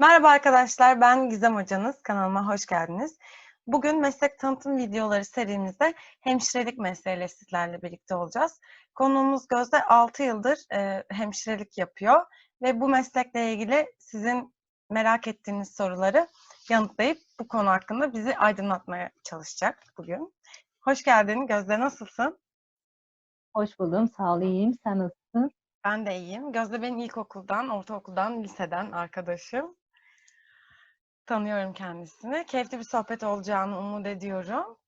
Merhaba arkadaşlar, ben Gizem Hocanız. Kanalıma hoş geldiniz. Bugün meslek tanıtım videoları serimizde hemşirelik mesleğiyle sizlerle birlikte olacağız. Konuğumuz Gözde 6 yıldır e, hemşirelik yapıyor ve bu meslekle ilgili sizin merak ettiğiniz soruları yanıtlayıp bu konu hakkında bizi aydınlatmaya çalışacak bugün. Hoş geldin Gözde, nasılsın? Hoş buldum. Sağ ol, iyiyim. Sen nasılsın? Ben de iyiyim. Gözde benim ilkokuldan, ortaokuldan, liseden arkadaşım. Tanıyorum kendisini. Keyifli bir sohbet olacağını umut ediyorum.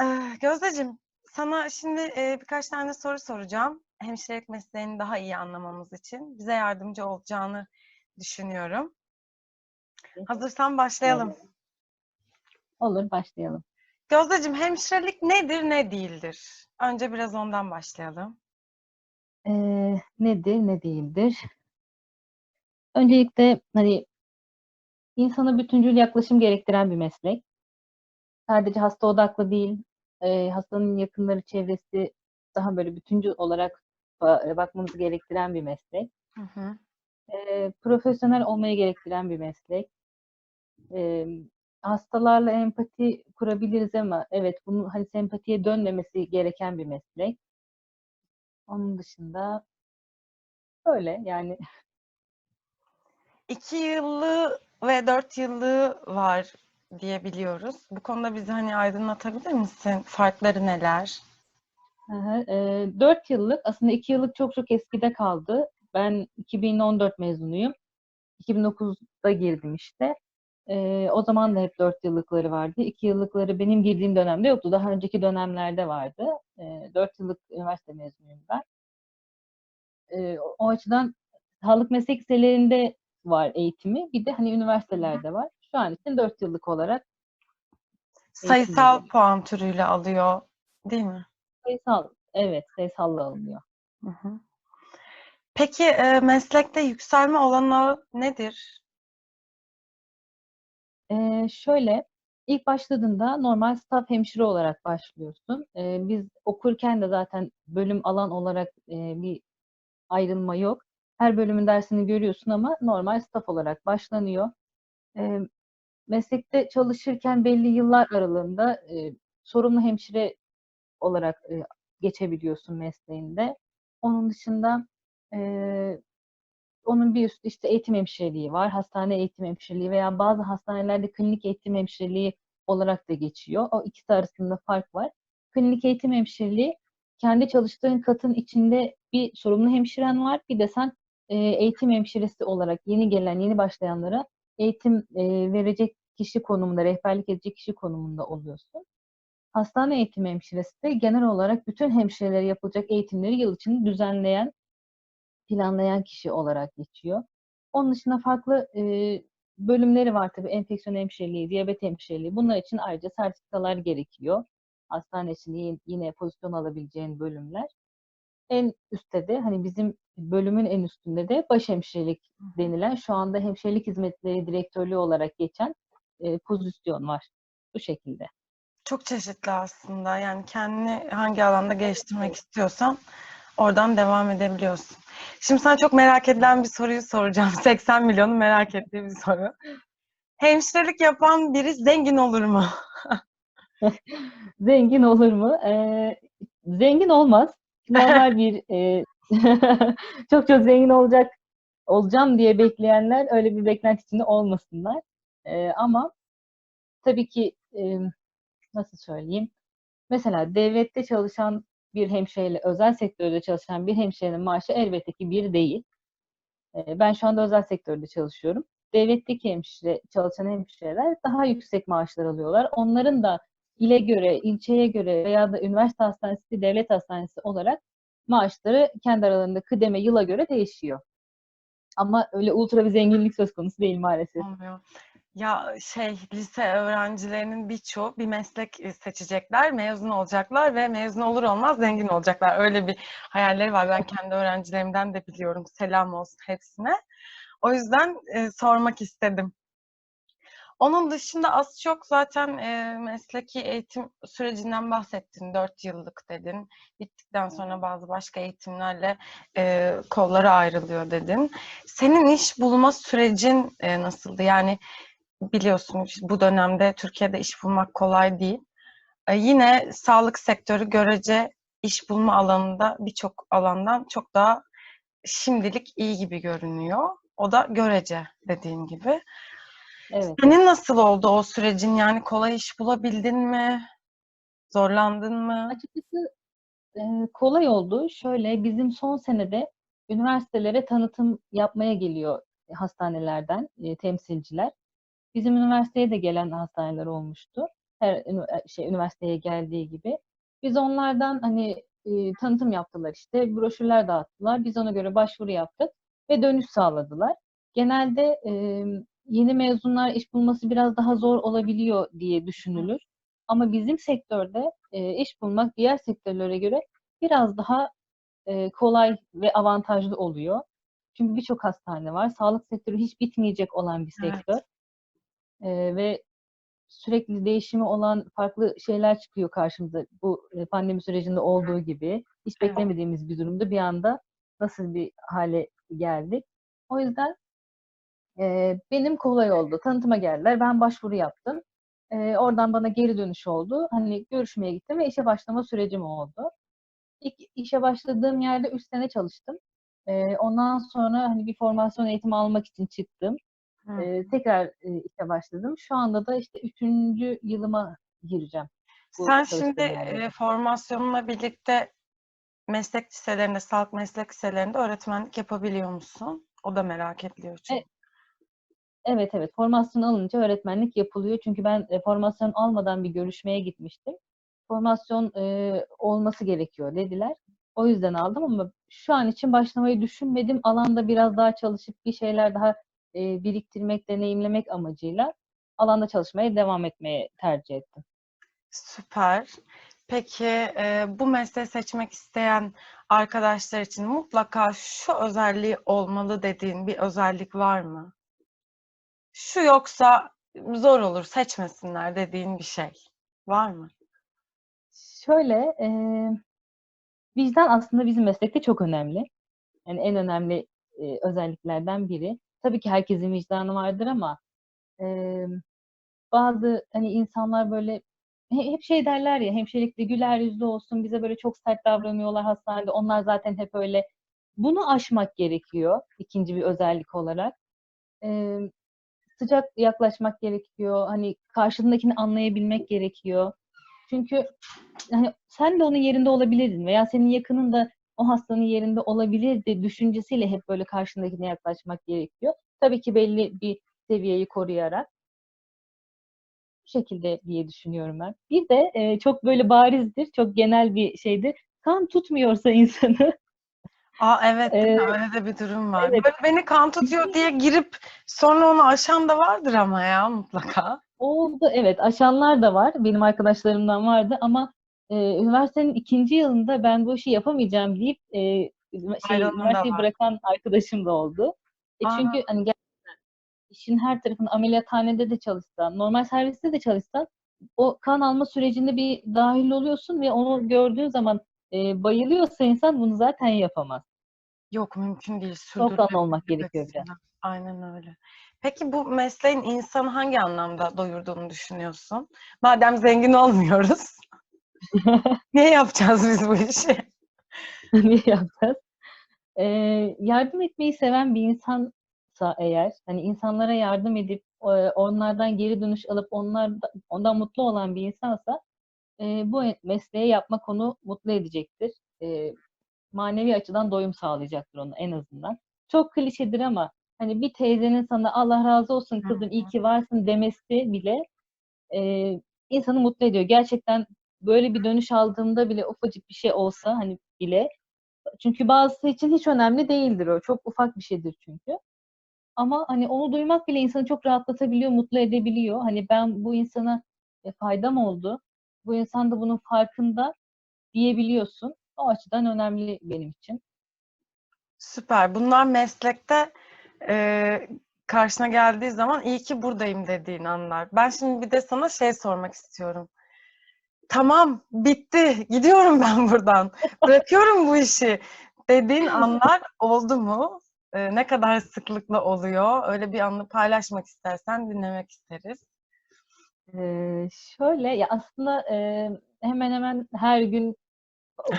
Ee, Gözdeciğim, sana şimdi e, birkaç tane soru soracağım. Hemşirelik mesleğini daha iyi anlamamız için bize yardımcı olacağını düşünüyorum. Hazırsan başlayalım. Olur, başlayalım. Gözdeciğim, hemşirelik nedir, ne değildir? Önce biraz ondan başlayalım. Ee, nedir, ne değildir? Öncelikle hani insana bütüncül yaklaşım gerektiren bir meslek. Sadece hasta odaklı değil, e, hastanın yakınları, çevresi daha böyle bütüncül olarak ba- bakmamızı gerektiren bir meslek. Hı hı. E, profesyonel olmayı gerektiren bir meslek. E, hastalarla empati kurabiliriz ama evet bunun hani sempatiye dönmemesi gereken bir meslek. Onun dışında öyle yani İki yıllığı ve dört yıllığı var diye biliyoruz. Bu konuda bizi hani aydınlatabilir misin? Farkları neler? Hı. Ee, 4 yıllık aslında 2 yıllık çok çok eskide kaldı. Ben 2014 mezunuyum. 2009'da girdim işte. Ee, o zaman da hep 4 yıllıkları vardı. 2 yıllıkları benim girdiğim dönemde yoktu. Daha önceki dönemlerde vardı. Ee, 4 yıllık üniversite mezunuyum ben. O o açıdan sağlık meslek liselerinde var eğitimi. Bir de hani üniversitelerde var. Şu an için 4 yıllık olarak Sayısal veriyorum. puan türüyle alıyor, değil mi? sayısal, evet sayısalla alınıyor. Hı hı. Peki e, meslekte yükselme olanağı nedir? Ee, şöyle, ilk başladığında normal staf hemşire olarak başlıyorsun. Ee, biz okurken de zaten bölüm alan olarak e, bir ayrılma yok. Her bölümün dersini görüyorsun ama normal staf olarak başlanıyor. Ee, meslekte çalışırken belli yıllar aralığında e, sorumlu hemşire olarak e, geçebiliyorsun mesleğinde. Onun dışında e, onun bir üstü işte eğitim hemşireliği var, hastane eğitim hemşireliği veya bazı hastanelerde klinik eğitim hemşireliği olarak da geçiyor. O ikisi arasında fark var. Klinik eğitim hemşireliği kendi çalıştığın katın içinde bir sorumlu hemşiren var. Bir de sen e, eğitim hemşiresi olarak yeni gelen, yeni başlayanlara eğitim e, verecek kişi konumunda, rehberlik edecek kişi konumunda oluyorsun. Hastane eğitim hemşiresi de genel olarak bütün hemşirelere yapılacak eğitimleri yıl içinde düzenleyen, planlayan kişi olarak geçiyor. Onun dışında farklı e, bölümleri var tabii. Enfeksiyon hemşireliği, diyabet hemşireliği. Bunlar için ayrıca sertifikalar gerekiyor. Hastane için yine, pozisyon alabileceğin bölümler. En üstte de hani bizim bölümün en üstünde de baş hemşirelik denilen şu anda hemşirelik hizmetleri direktörlüğü olarak geçen e, pozisyon var. Bu şekilde. Çok çeşitli aslında. Yani kendini hangi alanda geliştirmek istiyorsan oradan devam edebiliyorsun. Şimdi sana çok merak edilen bir soruyu soracağım. 80 milyonun merak ettiği bir soru. Hemşirelik yapan biri zengin olur mu? Zengin olur mu? Ee, zengin olmaz. Normal bir e, çok çok zengin olacak olacağım diye bekleyenler öyle bir beklenti içinde olmasınlar. Ee, ama tabii ki e, nasıl söyleyeyim? Mesela devlette çalışan bir hemşireyle özel sektörde çalışan bir hemşirenin maaşı elbette ki bir değil. Ee, ben şu anda özel sektörde çalışıyorum. Devletteki hemşire, çalışan hemşireler daha yüksek maaşlar alıyorlar. Onların da ile göre, ilçeye göre veya da üniversite hastanesi, devlet hastanesi olarak maaşları kendi aralarında kıdeme yıla göre değişiyor. Ama öyle ultra bir zenginlik söz konusu değil maalesef. Olmuyor. Ya şey lise öğrencilerinin birçoğu bir meslek seçecekler, mezun olacaklar ve mezun olur olmaz zengin olacaklar. Öyle bir hayalleri var. Ben kendi öğrencilerimden de biliyorum. Selam olsun hepsine. O yüzden e, sormak istedim. Onun dışında az çok zaten e, mesleki eğitim sürecinden bahsettin. Dört yıllık dedin. Bittikten sonra bazı başka eğitimlerle e, kolları ayrılıyor dedin. Senin iş bulma sürecin e, nasıldı? Yani biliyorsun bu dönemde Türkiye'de iş bulmak kolay değil. E, yine sağlık sektörü görece iş bulma alanında birçok alandan çok daha şimdilik iyi gibi görünüyor. O da görece dediğin gibi. Evet. Senin nasıl oldu o sürecin? Yani kolay iş bulabildin mi? Zorlandın mı? Açıkçası e, kolay oldu. Şöyle bizim son senede üniversitelere tanıtım yapmaya geliyor hastanelerden e, temsilciler. Bizim üniversiteye de gelen hastaneler olmuştu. Her ünü- şey üniversiteye geldiği gibi. Biz onlardan hani e, tanıtım yaptılar işte, broşürler dağıttılar. Biz ona göre başvuru yaptık ve dönüş sağladılar. Genelde e, yeni mezunlar iş bulması biraz daha zor olabiliyor diye düşünülür. Ama bizim sektörde e, iş bulmak diğer sektörlere göre biraz daha e, kolay ve avantajlı oluyor. Çünkü birçok hastane var. Sağlık sektörü hiç bitmeyecek olan bir Evet. sektör. E, ve sürekli değişimi olan farklı şeyler çıkıyor karşımıza. Bu e, pandemi sürecinde olduğu gibi. Hiç Evet. beklemediğimiz bir durumda bir anda nasıl bir hale geldik. O yüzden e, benim kolay oldu. Tanıtıma geldiler. Ben başvuru yaptım. E, oradan bana geri dönüş oldu. Hani görüşmeye gittim ve işe başlama sürecim oldu. İlk işe başladığım yerde 3 sene çalıştım. E, ondan sonra hani bir formasyon eğitimi almak için çıktım. Hı. E, tekrar e, işe başladım. Şu anda da işte üçüncü yılıma gireceğim. Sen şimdi e, formasyonunla birlikte meslek liselerinde, sağlık meslek liselerinde öğretmenlik yapabiliyor musun? O da merak ediliyor çünkü. Evet evet formasyon alınca öğretmenlik yapılıyor. Çünkü ben e, formasyon almadan bir görüşmeye gitmiştim. Formasyon e, olması gerekiyor dediler. O yüzden aldım ama şu an için başlamayı düşünmedim. Alanda biraz daha çalışıp bir şeyler daha e, biriktirmek, deneyimlemek amacıyla alanda çalışmaya devam etmeye tercih ettim. Süper. Peki e, bu mesleği seçmek isteyen arkadaşlar için mutlaka şu özelliği olmalı dediğin bir özellik var mı? Şu yoksa zor olur seçmesinler dediğin bir şey var mı? Şöyle, e, vicdan aslında bizim meslekte çok önemli. Yani en önemli e, özelliklerden biri. Tabii ki herkesin vicdanı vardır ama e, bazı hani insanlar böyle he- hep şey derler ya hemşirelikte güler yüzlü olsun bize böyle çok sert davranıyorlar hastanede. Onlar zaten hep öyle. Bunu aşmak gerekiyor ikinci bir özellik olarak. E, sıcak yaklaşmak gerekiyor. Hani karşındakini anlayabilmek gerekiyor. Çünkü hani sen de onun yerinde olabilirdin veya senin yakının da o hastanın yerinde olabilirdi düşüncesiyle hep böyle karşındakine yaklaşmak gerekiyor. Tabii ki belli bir seviyeyi koruyarak. Bu şekilde diye düşünüyorum ben. Bir de e, çok böyle barizdir, çok genel bir şeydir. Kan tutmuyorsa insanı Aa evet değil mi? e, Öyle de bir durum var. evet Böyle beni kan tutuyor diye girip sonra onu aşan da vardır ama ya mutlaka. oldu. Evet aşanlar da var. Benim arkadaşlarımdan vardı ama e, üniversitenin ikinci yılında ben bu işi yapamayacağım deyip e, şey üniversiteyi bırakan arkadaşım da oldu. E Aa, çünkü hani gerçekten işin her tarafında ameliyathanede de çalışsan, normal serviste de çalışsan o kan alma sürecinde bir dahil oluyorsun ve onu gördüğün zaman e, bayılıyorsa insan bunu zaten yapamaz. Yok mümkün değil. Soğukkanlı olmak gerekiyor biraz. Aynen öyle. Peki bu mesleğin insanı hangi anlamda doyurduğunu düşünüyorsun? Madem zengin olmuyoruz, niye yapacağız biz bu işi? Ne yapacağız? Ee, yardım etmeyi seven bir insansa eğer, hani insanlara yardım edip onlardan geri dönüş alıp onlar ondan mutlu olan bir insansa e, bu mesleği yapmak onu mutlu edecektir. E, manevi açıdan doyum sağlayacaktır ona en azından. Çok klişedir ama hani bir teyzenin sana Allah razı olsun kızım iyi ki varsın demesi bile e, insanı mutlu ediyor. Gerçekten böyle bir dönüş aldığımda bile ufacık bir şey olsa hani bile çünkü bazısı için hiç önemli değildir o. Çok ufak bir şeydir çünkü. Ama hani onu duymak bile insanı çok rahatlatabiliyor, mutlu edebiliyor. Hani ben bu insana e, faydam oldu. Bu insan da bunun farkında diyebiliyorsun. O açıdan önemli benim için. Süper. Bunlar meslekte e, karşına geldiği zaman iyi ki buradayım dediğin anlar. Ben şimdi bir de sana şey sormak istiyorum. Tamam, bitti. Gidiyorum ben buradan. Bırakıyorum bu işi dediğin anlar oldu mu? Ee, ne kadar sıklıkla oluyor? Öyle bir anı paylaşmak istersen dinlemek isteriz. Ee, şöyle ya aslında e, hemen hemen her gün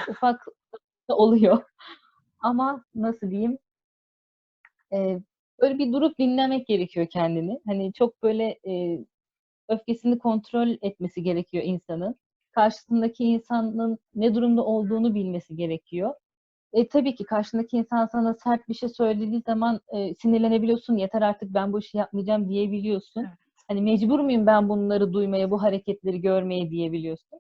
ufak oluyor. Ama nasıl diyeyim? Ee, böyle bir durup dinlemek gerekiyor kendini. Hani çok böyle e, öfkesini kontrol etmesi gerekiyor insanın. Karşısındaki insanın ne durumda olduğunu bilmesi gerekiyor. E, tabii ki karşındaki insan sana sert bir şey söylediği zaman e, sinirlenebiliyorsun. Yeter artık ben bu işi yapmayacağım diyebiliyorsun. Evet. Hani mecbur muyum ben bunları duymaya, bu hareketleri görmeye diyebiliyorsun.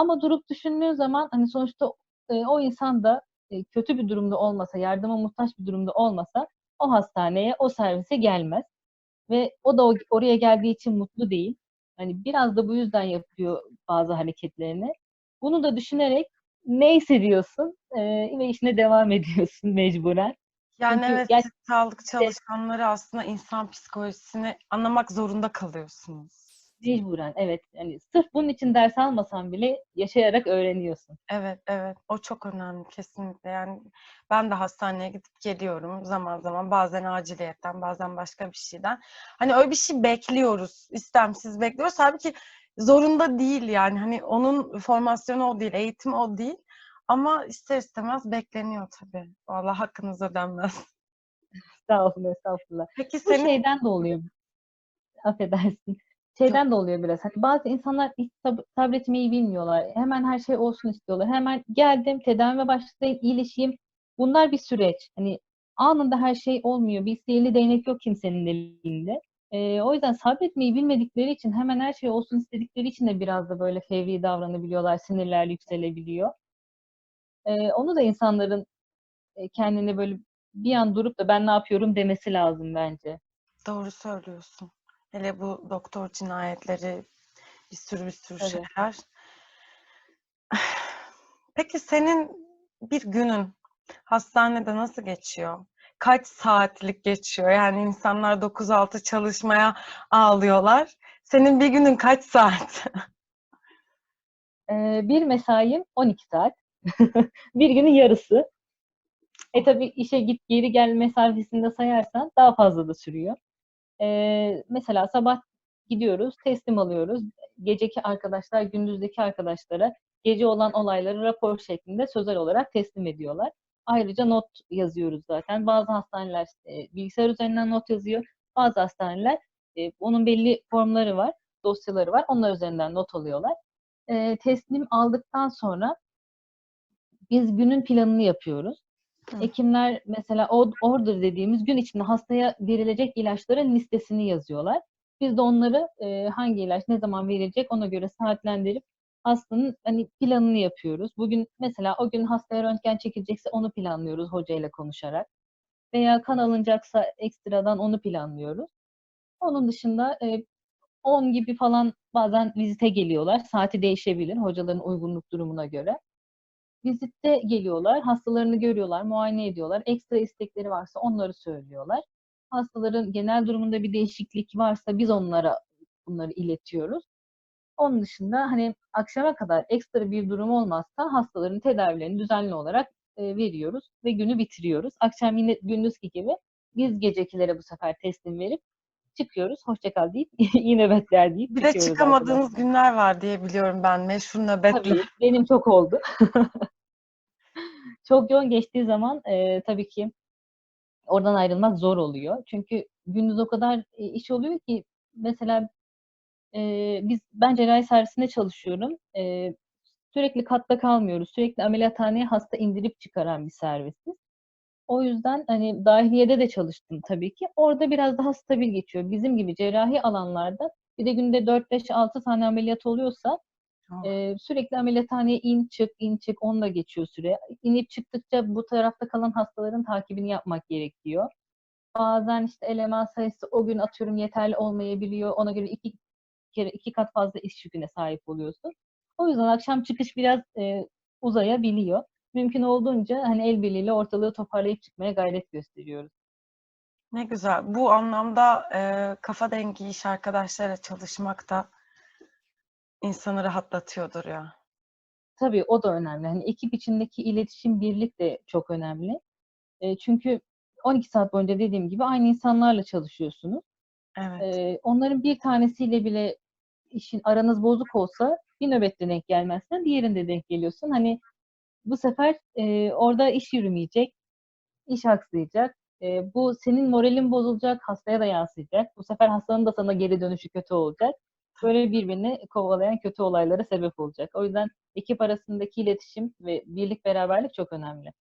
Ama durup düşündüğün zaman hani sonuçta e, o insan da e, kötü bir durumda olmasa, yardıma muhtaç bir durumda olmasa o hastaneye, o servise gelmez. Ve o da o- oraya geldiği için mutlu değil. Hani biraz da bu yüzden yapıyor bazı hareketlerini. Bunu da düşünerek neyse diyorsun e, ve işine devam ediyorsun mecburen. Yani Çünkü evet, gerçekten sağlık çalışanları aslında insan psikolojisini anlamak zorunda kalıyorsunuz. Mecburen evet. Yani sırf bunun için ders almasan bile yaşayarak öğreniyorsun. Evet, evet. O çok önemli kesinlikle. Yani ben de hastaneye gidip geliyorum zaman zaman. Bazen aciliyetten, bazen başka bir şeyden. Hani öyle bir şey bekliyoruz. istemsiz bekliyoruz. Halbuki zorunda değil yani. Hani onun formasyonu o değil, eğitim o değil. Ama ister istemez bekleniyor tabii. Vallahi hakkınız ödenmez. Sağ olun, estağfurullah. Peki Bu senin şeyden de oluyor. Affedersin. Şeyden de oluyor biraz. Hani bazı insanlar hiç sab- sabretmeyi bilmiyorlar. Hemen her şey olsun istiyorlar. Hemen geldim, tedavime başlayayım, iyileşeyim. Bunlar bir süreç. Hani anında her şey olmuyor. Bir sihirli değnek yok kimsenin elinde. Ee, o yüzden sabretmeyi bilmedikleri için hemen her şey olsun istedikleri için de biraz da böyle fevri davranabiliyorlar. Sinirler yükselebiliyor. Ee, onu da insanların kendine böyle bir an durup da ben ne yapıyorum demesi lazım bence. doğru söylüyorsun. Hele bu doktor cinayetleri, bir sürü bir sürü Tabii. şeyler. Peki senin bir günün hastanede nasıl geçiyor? Kaç saatlik geçiyor? Yani insanlar 9-6 çalışmaya ağlıyorlar. Senin bir günün kaç saat? Ee, bir mesaim 12 saat. Bir günün yarısı. E tabii işe git geri gel mesafesinde sayarsan daha fazla da sürüyor. Mesela sabah gidiyoruz, teslim alıyoruz. Geceki arkadaşlar gündüzdeki arkadaşlara gece olan olayları rapor şeklinde sözel olarak teslim ediyorlar. Ayrıca not yazıyoruz zaten. Bazı hastaneler e, bilgisayar üzerinden not yazıyor. Bazı hastaneler e, onun belli formları var, dosyaları var. Onlar üzerinden not alıyorlar. E, teslim aldıktan sonra biz günün planını yapıyoruz. Hı. Hekimler mesela order dediğimiz gün içinde hastaya verilecek ilaçların listesini yazıyorlar. Biz de onları e, hangi ilaç ne zaman verilecek ona göre saatlendirip hastanın hani planını yapıyoruz. Bugün mesela o gün hastaya röntgen çekilecekse onu planlıyoruz hocayla konuşarak. Veya kan alınacaksa ekstradan onu planlıyoruz. Onun dışında e, 10 gibi falan bazen vizite geliyorlar. Saati değişebilir hocaların uygunluk durumuna göre. Vizitte geliyorlar, hastalarını görüyorlar, muayene ediyorlar. Ekstra istekleri varsa onları söylüyorlar. Hastaların genel durumunda bir değişiklik varsa biz onlara bunları iletiyoruz. Onun dışında hani akşama kadar ekstra bir durum olmazsa hastaların tedavilerini düzenli olarak e, veriyoruz ve günü bitiriyoruz. Akşam yine gündüzki gibi biz gecekilere bu sefer teslim verip çıkıyoruz. Hoşça kal deyip iyi nöbetler deyip Bir de çıkamadığınız arkadaşlar. günler var diye biliyorum ben. Meşhur nöbetler. Tabii benim çok oldu. Çok yoğun geçtiği zaman e, tabii ki oradan ayrılmak zor oluyor. Çünkü gündüz o kadar e, iş oluyor ki mesela e, biz ben cerrahi servisinde çalışıyorum. E, sürekli katta kalmıyoruz. Sürekli ameliyathaneye hasta indirip çıkaran bir servisiz. O yüzden hani dahiliyede de çalıştım tabii ki. Orada biraz daha stabil geçiyor. Bizim gibi cerrahi alanlarda bir de günde 4-5-6 tane ameliyat oluyorsa Oh. ee, sürekli ameliyathaneye in çık in çık onunla geçiyor süre. İnip çıktıkça bu tarafta kalan hastaların takibini yapmak gerekiyor. Bazen işte eleman sayısı o gün atıyorum yeterli olmayabiliyor. Ona göre iki kere iki kat fazla iş yüküne sahip oluyorsun. O yüzden akşam çıkış biraz e, uzayabiliyor. Mümkün olduğunca hani el birliğiyle ortalığı toparlayıp çıkmaya gayret gösteriyoruz. Ne güzel. Bu anlamda e, kafa dengi iş arkadaşlarıyla çalışmak da insanı rahatlatıyordur ya. Tabii o da önemli. Hani ekip içindeki iletişim, birlik de çok önemli. E, çünkü 12 saat boyunca dediğim gibi aynı insanlarla çalışıyorsunuz. Evet. E, onların bir tanesiyle bile işin aranız bozuk olsa bir nöbette denk gelmezsen diğerinde denk geliyorsun. Hani bu sefer e, orada iş yürümeyecek, iş aksayacak. E, bu senin moralin bozulacak, hastaya da yansıyacak. Bu sefer hastanın da sana geri dönüşü kötü olacak. Böyle birbirini kovalayan kötü olaylara sebep olacak. O yüzden ekip arasındaki iletişim ve birlik beraberlik çok önemli.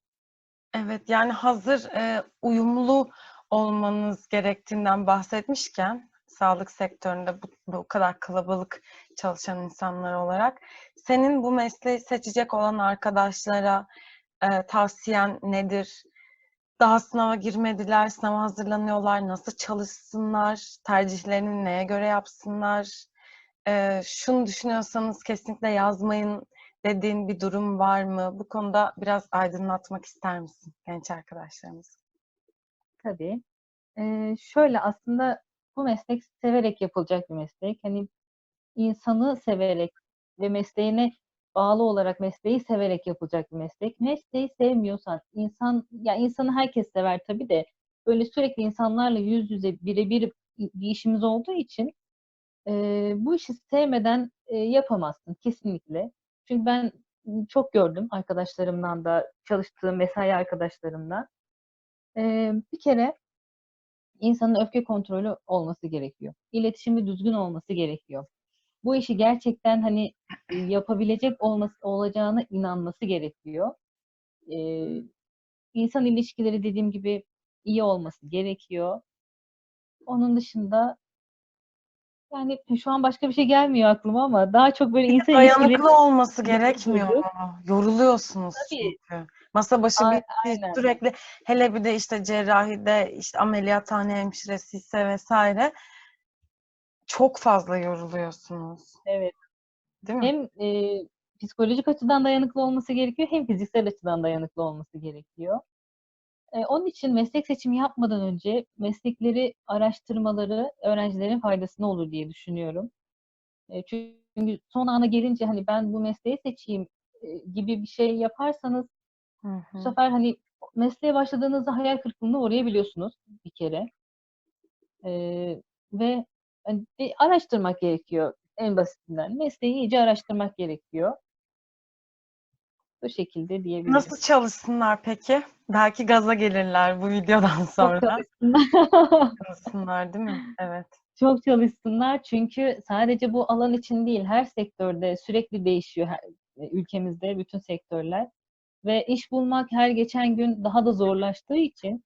Evet, yani hazır e, uyumlu olmanız gerektiğinden bahsetmişken sağlık sektöründe bu, bu kadar kalabalık çalışan insanlar olarak senin bu mesleği seçecek olan arkadaşlara e, tavsiyen nedir? Daha sınava girmediler, sınava hazırlanıyorlar, nasıl çalışsınlar, tercihlerini neye göre yapsınlar? E, şunu düşünüyorsanız kesinlikle yazmayın dediğin bir durum var mı? Bu konuda biraz aydınlatmak ister misin genç arkadaşlarımız? Tabii. Ee, şöyle aslında bu meslek severek yapılacak bir meslek. Hani insanı severek ve mesleğine bağlı olarak mesleği severek yapılacak bir meslek. Mesleği sevmiyorsan insan ya insanı herkes sever tabii de böyle sürekli insanlarla yüz yüze birebir bir işimiz olduğu için e, bu işi sevmeden e, yapamazsın kesinlikle. Çünkü ben çok gördüm arkadaşlarımdan da çalıştığım mesai arkadaşlarımdan. E, bir kere insanın öfke kontrolü olması gerekiyor. İletişimi düzgün olması gerekiyor. Bu işi gerçekten hani yapabilecek olması olacağına inanması gerekiyor. Ee, insan ilişkileri dediğim gibi iyi olması gerekiyor. Onun dışında yani şu an başka bir şey gelmiyor aklıma ama daha çok böyle insan ilişkileri Dayanıklı olması Yorucu. gerekmiyor? Yoruluyorsunuz Tabii. çünkü. Masa başı A- bir aynen. sürekli hele bir de işte cerrahide işte ameliyathane hemşiresi ise vesaire çok fazla yoruluyorsunuz. Evet. Değil mi? Hem e, psikolojik açıdan dayanıklı olması gerekiyor hem fiziksel açıdan dayanıklı olması gerekiyor. E, onun için meslek seçimi yapmadan önce meslekleri araştırmaları öğrencilerin faydasına olur diye düşünüyorum. E, çünkü son ana gelince hani ben bu mesleği seçeyim e, gibi bir şey yaparsanız Hı bu hı. sefer hani mesleğe başladığınızda hayal kırıklığına uğrayabiliyorsunuz bir kere. E, ve hani bir araştırmak gerekiyor en basitinden. Mesleği iyice araştırmak gerekiyor. Bu şekilde diyebilirim. Nasıl çalışsınlar peki? Belki gaza gelirler bu videodan Çok sonra. çalışsınlar. Çalışsınlar değil mi? Evet. Çok çalışsınlar çünkü sadece bu alan için değil her sektörde sürekli değişiyor her, e, ülkemizde bütün sektörler ve iş bulmak her geçen gün daha da zorlaştığı için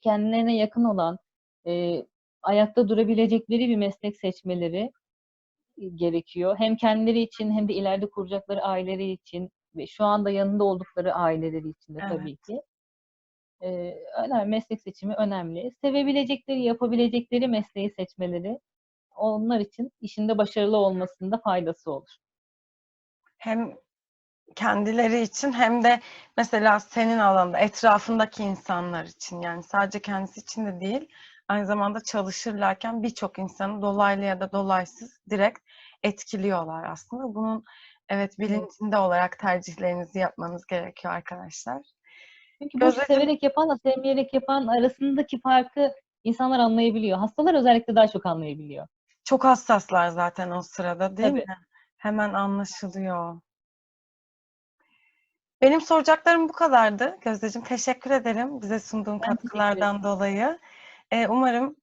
kendilerine yakın olan e, ayakta durabilecekleri bir meslek seçmeleri e, gerekiyor. Hem kendileri için hem de ileride kuracakları aileleri için ve şu anda yanında oldukları aileleri için de tabii Evet. ki. Ee, önemli, meslek seçimi önemli. Sevebilecekleri, yapabilecekleri mesleği seçmeleri onlar için işinde başarılı olmasında faydası olur. Hem kendileri için hem de mesela senin alanda etrafındaki insanlar için yani sadece kendisi için de değil aynı zamanda çalışırlarken birçok insanı dolaylı ya da dolaysız direkt etkiliyorlar aslında. Bunun evet bilincinde olarak tercihlerinizi yapmanız gerekiyor arkadaşlar. Çünkü bu işi Gözdeciğim- severek yapanla sevmeyerek yapan arasındaki farkı insanlar anlayabiliyor. Hastalar özellikle daha çok anlayabiliyor. Çok hassaslar zaten o sırada değil Tabii. mi? Hemen anlaşılıyor. Benim soracaklarım bu kadardı. Gözdeciğim teşekkür ederim bize sunduğun Ben katkılardan dolayı. Ee, umarım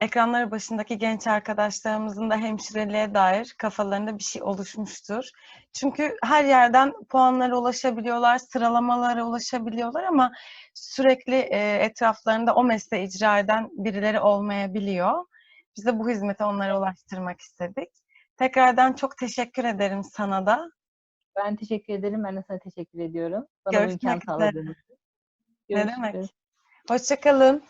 ekranları başındaki genç arkadaşlarımızın da hemşireliğe dair kafalarında bir şey oluşmuştur. Çünkü her yerden puanlara ulaşabiliyorlar, sıralamalara ulaşabiliyorlar ama sürekli e, etraflarında o mesleği icra eden birileri olmayabiliyor. Biz de bu hizmeti onlara ulaştırmak istedik. Tekrardan çok teşekkür ederim sana da. Ben teşekkür ederim. Ben de sana teşekkür ediyorum. Bana bu Görüşmek üzere. sağladığınız için. Ne demek? Hoşçakalın.